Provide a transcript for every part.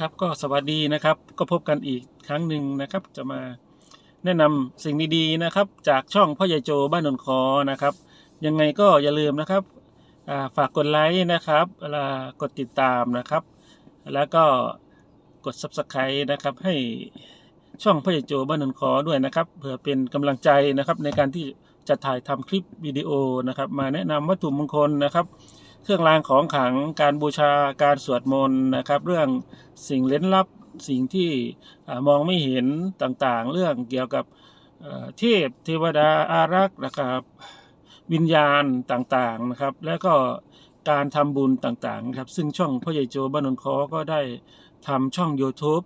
ครับก็สวัสดีนะครับ ก็พบกันอีกครั้งหนึ่งนะครับ จะมาแนะนำสิ่งดีๆนะครับ จากช่องพ่อใหญ่โจบ้านนนคอนะครับ ยังไงก็อย่าลืมนะครับาฝากกดไลค์นะครับเวลากดติดตามนะครับ แล้วก็กด subscribe นะครับให้ช่องพ่อใหญ่โจบ้านนนคอด้วยนะครับ เพื่อเป็นกำลังใจนะครับในการที่จะถ่ายทำคลิปวิดีโอนะครับ มาแนะนำวัตถุมงคลนะครับ เครื่องรางของขลังการบูชาการสวดมนต์นะครับ เรื่องสิ่งเล้นลับสิ่งที่มองไม่เห็นต่างๆ เรื่องเกี่ยวกับเทพเทวดาอารักษ์นะครับวิญญาณต่างๆนะครับ แล้วก็การทำบุญต่างๆนะครับ ซึ่งช่องพ่อใหญ่โจบ้านนนคอก็ได้ทำช่อง YouTube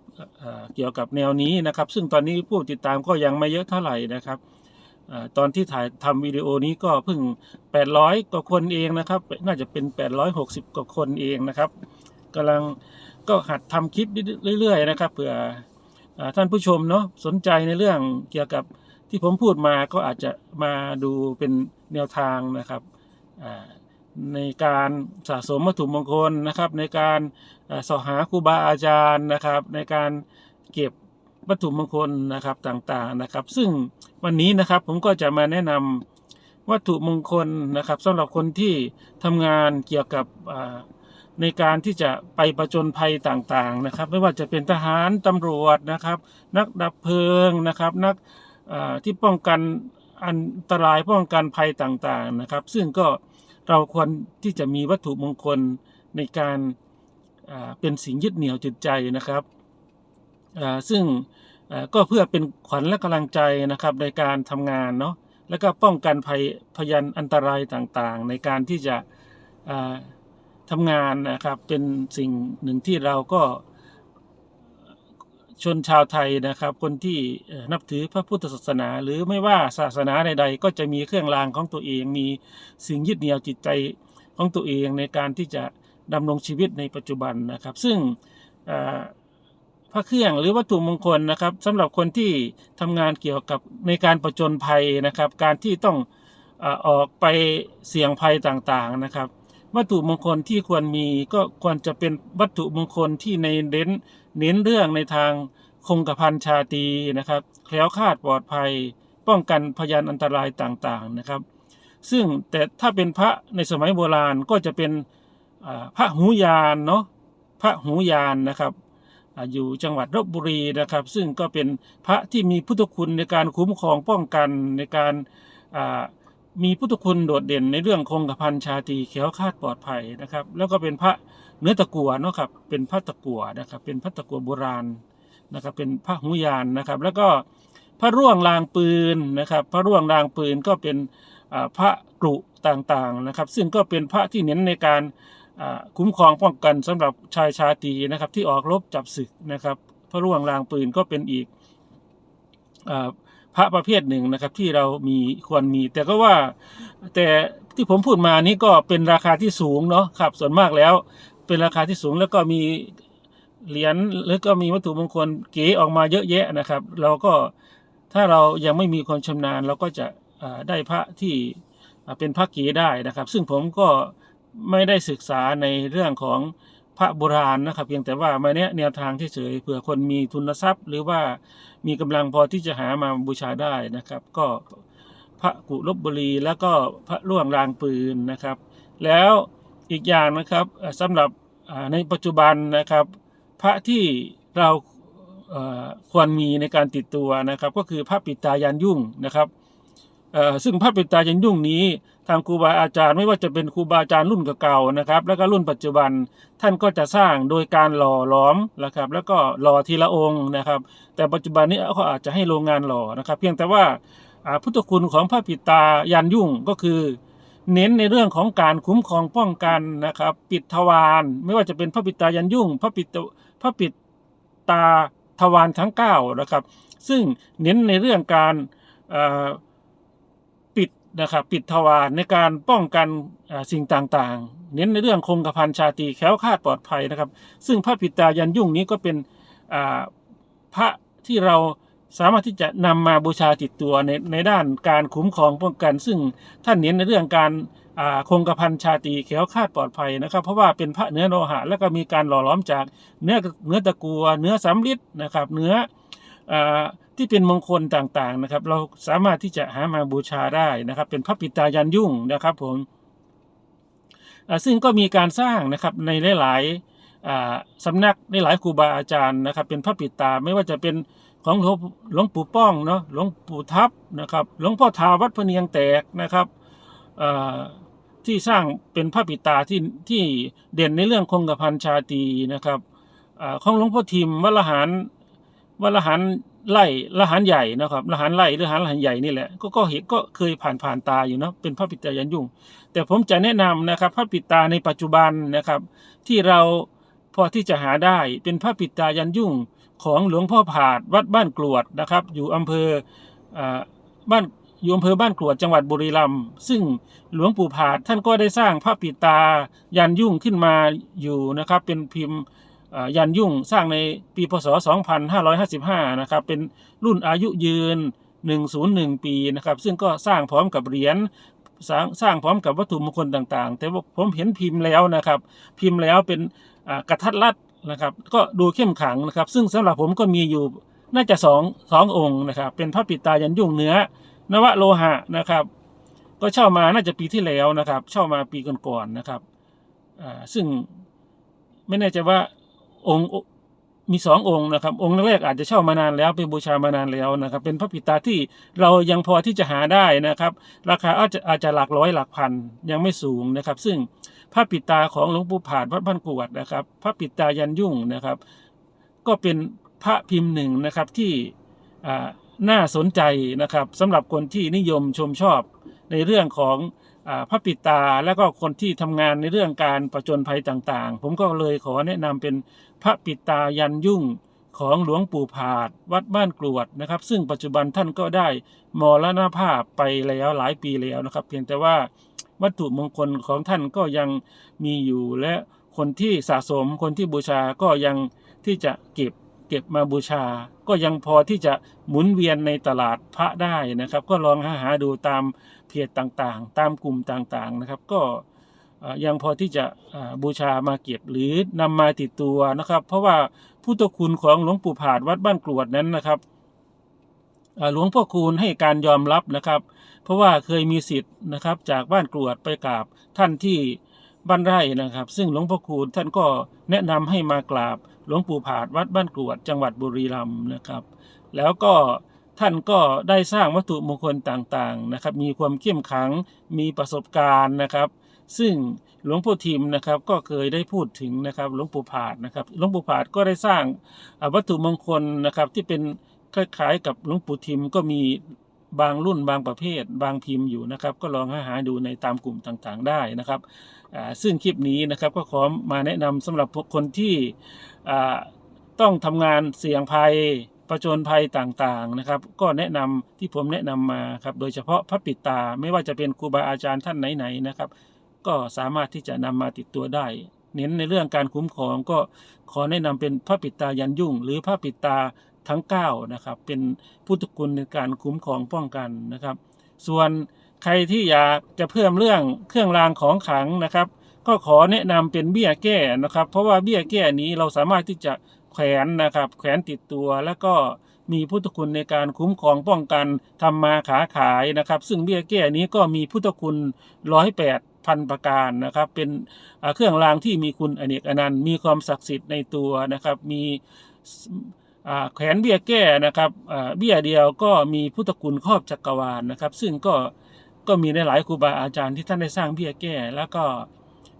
เกี่ยวกับแนวนี้นะครับ ซึ่งตอนนี้ผู้ติดตามก็ยังไม่เยอะเท่าไหร่นะครับ ตอนที่ถ่ายทำวิดีโอนี้ก็เพิ่ง 800 กว่าคนเองนะครับ น่าจะเป็น 860 กว่าคนเองนะครับกำลังก็หัดทำคลิปเรื่อยๆนะครับเผื่ออท่านผู้ชมเนาะสนใจในเรื่องเกี่ยวกับที่ผมพูดมาก็อาจจะมาดูเป็นแนวทางนะครับในการสะสมวัตถุมงคลนะครับ ในการสอหาครูบาอาจารย์นะครับ ในการเก็บ วัตถุมงคลนะครับต่างๆนะครับ ซึ่งวันนี้นะครับผมก็จะมาแนะนำวัตถุมงคลนะครับสำหรับคนที่ทำงานเกี่ยวกับในการที่จะไปประจนภัยต่างๆนะครับ ไม่ว่าจะเป็นทหารตำรวจนะครับ นักดับเพลิงนะครับ นักที่ป้องกันอันตรายป้องกันภัยต่างๆนะครับ ซึ่งก็เราควรที่จะมีวัตถุมงคลในการเป็นสิ่งยึดเหนี่ยวจิตใจนะครับ ซึ่งก็เพื่อเป็นขวัญและกำลังใจนะครับในการทำงานเนาะแล้วก็ป้องกันภัยพยันอันตรายต่างๆ ในการที่จะทำงานนะครับเป็นสิ่งหนึ่งที่เราก็ชนชาวไทยนะครับ คนที่นับถือพระพุทธศาสนา หรือไม่ว่าศาสนาใด ๆ ก็จะมีเครื่องรางของตัวเอง มีสิ่งยึดเหนี่ยวจิตใจของตัวเองในการที่จะดำรงชีวิตในปัจจุบันนะครับ ซึ่ง ระเครื่องหรือวัตถุมงคลนะครับสำหรับคนที่ทำงานเกี่ยวกับในการประจนภัยนะครับ การที่ต้องออกไปเสี่ยงภัยต่างๆนะครับ วัตถุมงคลที่ควรมีก็ควรจะเป็นวัตถุมงคลที่ในเน้นเน้นเรื่องในทางคงกระพันชาตรีนะครับแคล้วคลาดปลอดภัย ป้องกันพยานอันตรายต่างๆนะครับ ซึ่งแต่ถ้าเป็นพระในสมัยโบราณก็จะเป็นพระหูยานเนาะพระหูยานนะครับ อยู่จังหวัดลบบุรีนะครับ ซึ่งก็เป็นพระที่มีพุทธคุณในการคุ้มครองป้องกันในการมีพุทธคุณโดดเด่นในเรื่องคงกระพันชาตรีแขล้วคาดปลอดภัยนะครับ แล้วก็เป็นพระเนื้อตะกัวเนาะครับเป็นพระตะกัวนะครับ เป็นพระตะกัวโบราณนะครับ เป็นพระหุยานนะครับ แล้วก็พระร่วงรางปืนนะครับ พระร่วงรางปืนก็เป็นพระกรุต่างๆนะครับ ซึ่งก็เป็นพระที่เน้นในการ คุ้มครองป้องกันสำหรับชายชาตีนะครับ ที่ออกรบจับศึกนะครับพระร่วงรางปืนก็เป็นอีกอพระประเภทหนึ่งนะครับที่เรามีควรมี แต่ก็ว่าแต่ที่ผมพูดมานี้ก็เป็นราคาที่สูงเนาะครับ ส่วนมากแล้วเป็นราคาที่สูงแล้วก็มีเหรียญแล้วก็มีวัตถุมงคลเก๋ออกมาเยอะแยะนะครับ เราก็ถ้าเรายังไม่มีความชำนาญเราก็จะได้พระที่เป็นพระเก๋ได้นะครับ ซึ่งผมก็ ไม่ได้ศึกษาในเรื่องของพระโบราณนะครับ เพียงแต่ว่ามาเนี้ยแนวทางเฉยๆเผื่อคนมีทุนทรัพย์ หรือว่ามีกำลังพอที่จะหามาบูชาได้นะครับ ก็พระกุลบบุรีแล้วก็พระล่วงรางปืนนะครับ แล้วอีกอย่างนะครับเอ่อสำหรับในปัจจุบันนะครับ พระที่เราควรมีในการติดตัวนะครับ ก็คือพระปิตายันยุ่งนะครับ ซึ่งพระปิตายันยุ่งนี้ ทางครูบาอาจารย์ไม่ว่าจะเป็นครูบาอาจารย์รุ่นเก่าๆนะครับ แล้วก็รุ่นปัจจุบันท่านก็จะสร้างโดยการหล่อหลอมนะครับ แล้วก็หล่อทีละองค์นะครับ แต่ปัจจุบันนี้เขาอาจจะให้โรงงานหล่อนะครับ เพียงแต่ว่าพุทธคุณของพระปิตายันยุ่งก็คือ เน้นในเรื่องของการคุ้มครองป้องกันนะครับ ปิดทวารไม่ว่าจะเป็นพระปิตายันยุ่ง พระปิตพระปิตาทวารทั้งเก้านะครับ ซึ่งเน้นในเรื่องการอ นะครับปิดทวารในการป้องกันสิ่งต่างๆ เน้นในเรื่องคงกระพันชาตรีแค้วคาดปลอดภัยนะครับ ซึ่งพระปิตายันยุ่งนี้ก็เป็นพระที่เราสามารถที่จะนำมาบูชาติดตัวในในด้านการคุ้มครองป้องกัน ซึ่งท่านเน้นในเรื่องการคงกระพันชาตรีแข้วคาดปลอดภัยนะครับ เพราะว่าเป็นพระเนื้อโลหะแล้วก็มีการหล่อล้อมจากเนื้อเนื้อตะกัวเนื้อสำลิดนะครับ เนื้อ ที่เป็นมงคลต่างๆนะครับ เราสามารถที่จะหามาบูชาได้นะครับ เป็นพระปิตายันยุ่งนะครับผมซึ่งก็มีการสร้างนะครับในหลายๆสำนักในหลายครูบาอาจารย์นะครับ เป็นพระปิตาไม่ว่าจะเป็นของหลวงปู่ป้องเนาะหลวงปู่ทับนะครับหลวงพ่อทาวัดพะเนียงแตกนะครับที่สร้างเป็นพระปิตาที่ที่เด่นในเรื่องคงกระพันชาตีนะครับอของหลวงพ่อทิมวัดละหาร วัดละหารไล่ละหารใหญ่นะครับละหารไล่หรือหารละหารใหญ่นี่แหละก็ก็เห็นก็เคยผ่านผ่านตาอยู่เนาะเป็นพระปิตายันยุ่ง แต่ผมจะแนะนำนะครับพระปิตาในปัจจุบันนะครับ ที่เราพอที่จะหาได้เป็นพระปิตายันยุ่งของหลวงพ่อผาดวัดบ้านกรวดนะครับ อยู่อำเภออบ้านอยู่อำเภอบ้านกรวดจังหวัดบุรีรัมย์ซึ่งหลวงปู่ผาดท่านก็ได้สร้างพระปิตายันยุ่งขึ้นมาอยู่นะครับ เป็นพิมพ์ ยันยุ่งสร้างในปีพศ 2555 นะครับ เป็นรุ่นอายุยืน 101 ปีนะครับ ซึ่งก็สร้างพร้อมกับเหรียญสร้างสร้างพร้อมกับวัตถุมงคลต่างๆ แต่ว่าผมเห็นพิมพ์แล้วนะครับ พิมพ์แล้วเป็นกระทัดรัดนะครับ ก็ดูเข้มขังนะครับ ซึ่งสำหรับผมก็มีอยู่น่าจะสองสององค์นะครับ เป็นพระปิตายันยุ่งเนื้อนวโลหะนะครับ ก็เช่ามาน่าจะปีที่แล้วนะครับ เช่ามาปีก่อนๆนะครับซึ่งไม่แน่ใจว่า องค์มีสององค์นะครับ องค์แรกอาจจะเช่ามานานแล้วเป็นบูชามานานแล้วนะครับ เป็นพระปิตาที่เรายังพอที่จะหาได้นะครับ ราคาอาจจะอาจจะหลักร้อยหลักพันยังไม่สูงนะครับ ซึ่งพระปิตาของหลวงปู่ผาดวัดบ้านกรวดนะครับ พระปิตายันยุ่งนะครับ ก็เป็นพระพิมพ์หนึ่งนะครับที่น่าสนใจนะครับสำหรับคนที่นิยมชมชอบ ในเรื่องของอพระปิตาแล้วก็คนที่ทำงานในเรื่องการประจนภัยต่างๆ ผมก็เลยขอแนะนำเป็นพระปิตายันยุ่งของหลวงปู่ผาด วัดบ้านกรวดนะครับ ซึ่งปัจจุบันท่านก็ได้มรณภาพไปแล้วหลายปีแล้วนะครับ เพียงแต่ว่าวัตถุมงคลของท่านก็ยังมีอยู่และคนที่สะสมคนที่บูชาก็ยังที่จะเก็บ เก็บมาบูชา ก็ยังพอที่จะหมุนเวียนในตลาดพระได้นะครับ ก็ลองหาหาดูตามเพจต่างๆ ตามกลุ่มต่างๆนะครับ ก็ยังพอที่จะบูชามาเก็บหรือนำมาติดตัวนะครับ เพราะว่าพุทธคุณของหลวงปู่ผาดวัดบ้านกรวดนั้นนะครับหลวงพ่อคูณให้การยอมรับนะครับ เพราะว่าเคยมีสิทธิ์นะครับ จากบ้านกรวดไปกราบท่านที่ บ้านไร่นะครับ ซึ่งหลวงพ่อคูณท่านก็แนะนำให้มากราบหลวงปู่ผาดวัดบ้านกรวดจังหวัดบุรีรัมย์นะครับ แล้วก็ท่านก็ได้สร้างวัตถุมงคลต่างๆนะครับ มีความเข้มขังมีประสบการณ์นะครับ ซึ่งหลวงปู่ทิมนะครับก็เคยได้พูดถึงนะครับหลวงปู่ผาดนะครับหลวงปู่ผาดก็ได้สร้างวัตถุมงคลนะครับที่เป็นคล้ายๆกับหลวงปู่ทิมก็มี บางรุ่นบางประเภท บางพิมพ์อยู่นะครับ ก็ลองหาหาดูในตามกลุ่มต่างๆได้นะครับซึ่งคลิปนี้นะครับก็ขอมาแนะนำสำหรับคนที่ต้องทำงานเสี่ยงภัยประจนภัยต่างๆนะครับ ก็แนะนำที่ผมแนะนำมาครับโดยเฉพาะพระปิดตาไม่ว่าจะเป็นครูบาอาจารย์ท่านไหนๆนะครับ ก็สามารถที่จะนำมาติดตัวได้เน้นในเรื่องการคุ้มครองก็ขอแนะนำเป็นพระปิดตายันยุ่ง หรือพระปิดตา ทั้ง9นะครับเป็นพุทธคุณในการคุ้มครองป้องกันนะครับ ส่วนใครที่อยากจะเพิ่มเรื่องเครื่องรางของขลังนะครับ ก็ขอแนะนำเป็นเบี้ยแก้นะครับ เพราะว่าเบี้ยแก้นี้เราสามารถที่จะแขวนนะครับ แขวนติดตัวแล้วก็มีพุทธคุณในการคุ้มครองป้องกันทำมาขาขายนะครับ ซึ่งเบี้ยแก้นี้ก็มีพุทธคุณร้อยแปดพันประการนะครับเป็นเครื่องรางที่มีคุณอเนกอนันต์มีความศักดิ์สิทธิ์ในตัวนะครับ มี แขวนเบี้ยแก้นะครับเบี้ยเดียวก็มีพุทธคุณครอบจักรวาลนะครับ ซึ่งก็ก็มีในหลายครูบาอาจารย์ที่ท่านได้สร้างเบี้ยแก้ แล้วก็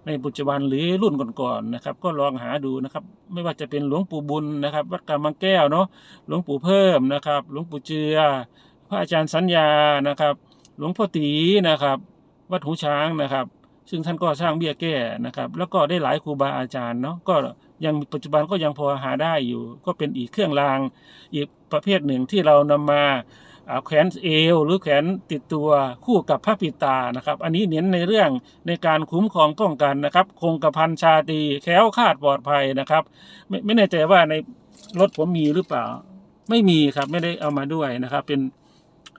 ในปัจจุบันหรือรุ่นก่อนๆนะครับ ก็ลองหาดูนะครับ ไม่ว่าจะเป็นหลวงปู่บุญนะครับ วัดกำมังแก้วเนาะหลวงปู่เพิ่มนะครับ หลวงปู่เจือ พระอาจารย์สัญญานะครับ หลวงพ่อตีนะครับ วัดหูช้างนะครับ ซึ่งท่านก็สร้างเบี้ยแก้นะครับ แล้วก็ได้หลายครูบาอาจารย์เนาะก็ยังปัจจุบันก็ยังพอหาได้อยู่ ก็เป็นอีกเครื่องราง อีกประเภทหนึ่งที่เรานำมาอ่าแขวนเอว หรือแขวนติดตัวคู่กับพระปิตานะครับ อันนี้เน้นในเรื่องในการคุ้มครองป้องกันนะครับคงกระพันชาตีแคล้วคาดปลอดภัยนะครับ ไม่ไม่แน่ใจว่าในรถผมมีหรือเปล่า ไม่มีครับไม่ได้เอามาด้วยนะครับ เป็น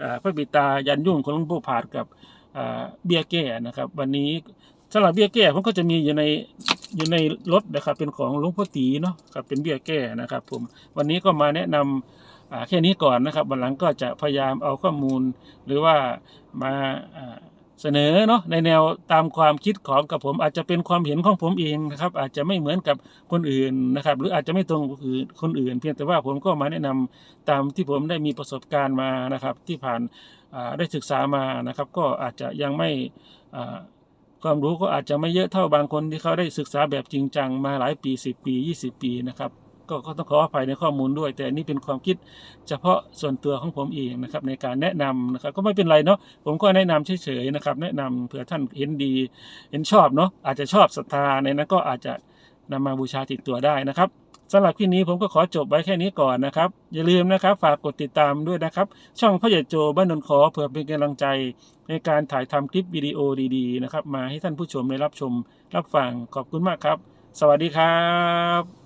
อ่าพระบิดายันยุ่งของหลวงปู่ผาดกับ เบี้ยแก้นะครับ วันนี้สำหรับเบี้ยแก้ผมก็จะมีอยู่ในอยู่ในรถนะครับ เป็นของหลวงพ่อตีเนาะครับเป็นเบี้ยแก้นะครับ ผมวันนี้ก็มาแนะนำอ่าแค่นี้ก่อนนะครับวันหลังก็จะพยายามเอาข้อมูลหรือว่ามาา เสนอเนาะในแนวตามความคิดของกับผมอาจจะเป็นความเห็นของผมเองนะครับ อาจจะไม่เหมือนกับคนอื่นนะครับ หรืออาจจะไม่ตรงกับคนอื่น เพียงแต่ว่าผมก็มาแนะนำตามที่ผมได้มีประสบการณ์มานะครับ ที่ผ่านอ่าได้ศึกษามานะครับ ก็อาจจะยังไม่ความรู้ก็อาจจะไม่เยอะเท่าบางคนที่เขาได้ศึกษาแบบจริงจังมาหลายปี 10 ปี 20 ปีนะครับ ก็ก็ต้องขออภัยในข้อมูลด้วย แต่อันนี้เป็นความคิดเฉพาะส่วนตัวของผมเองนะครับในการแนะนำนะครับก็ไม่เป็นไรเนาะผมก็แนะนำเฉยๆนะครับ แนะนำเผื่อท่านเห็นดี เห็นชอบเนาะอาจจะชอบศรัทธาในนั้นก็อาจจะนำมาบูชาติดตัวได้นะครับสำหรับคลิปนี้ผมก็ขอจบไว้แค่นี้ก่อนนะครับ อย่าลืมนะครับ ฝากกดติดตามด้วยนะครับ ช่องพ่อใหญ่โจบ้านนนขอเพื่อเป็นกำลังใจ ในการถ่ายทำคลิปวิดีโอดีๆนะครับ มาให้ท่านผู้ชมได้รับชมรับฟังขอบคุณมากครับ สวัสดีครับ